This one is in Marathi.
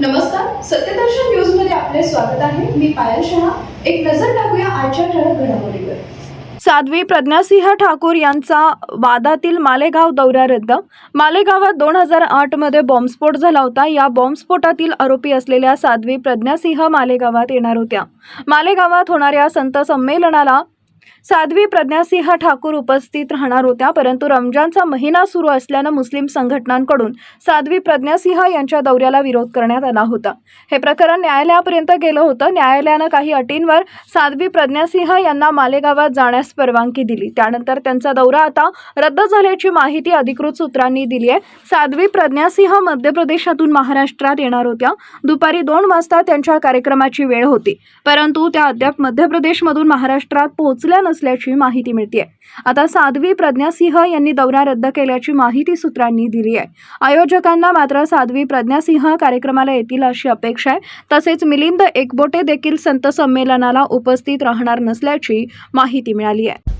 नमस्कार सत्यदर्शन न्यूजमध्ये आपले स्वागत आहे. मी पायल शहा. एक नजर टाकूया आजच्या ठळक घडामोडीवर. साध्वी प्रज्ञासिंह ठाकूर यांचा वादातील मालेगाव दौरा रद्द. मालेगावात दोन हजार आठमध्ये बॉम्बस्फोट झाला होता. या बॉम्बस्फोटातील आरोपी असलेल्या साध्वी प्रज्ञासिंह मालेगावात येणार होत्या. मालेगावात होणाऱ्या संत संमेलनाला साध्वी प्रज्ञासिंह ठाकूर उपस्थित राहणार होत्या परंतु रमजानचा महिना सुरू असल्यानं मुस्लिम संघटनांकडून साध्वी प्रज्ञासिंह यांच्या दौऱ्याला विरोध करण्यात आला होता. हे प्रकरण न्यायालयापर्यंत गेलं होतं. न्यायालयानं काही अटींवर साध्वी प्रज्ञासिंह यांना मालेगावात जाण्यास परवानगी दिली. त्यानंतर त्यांचा दौरा आता रद्द झाल्याची माहिती अधिकृत सूत्रांनी दिली आहे. साध्वी प्रज्ञासिंह मध्य प्रदेशातून महाराष्ट्रात येणार होत्या. दुपारी दोन वाजता त्यांच्या कार्यक्रमाची वेळ होती. परंतु त्या अद्याप मध्य प्रदेशमधून महाराष्ट्रात पोहोचल्या नसल्याची माहिती मिळते आता साध्वी प्रज्ञासिंह यांनी दौरा रद्द केल्याची माहिती सूत्रांनी दिली आहे. आयोजकांना मात्र साध्वी प्रज्ञासिंह कार्यक्रमाला येतील अशी अपेक्षा आहे. तसेच मिलिंद एकबोटे देखील संत संमेलनाला उपस्थित राहणार नसल्याची माहिती मिळाली आहे.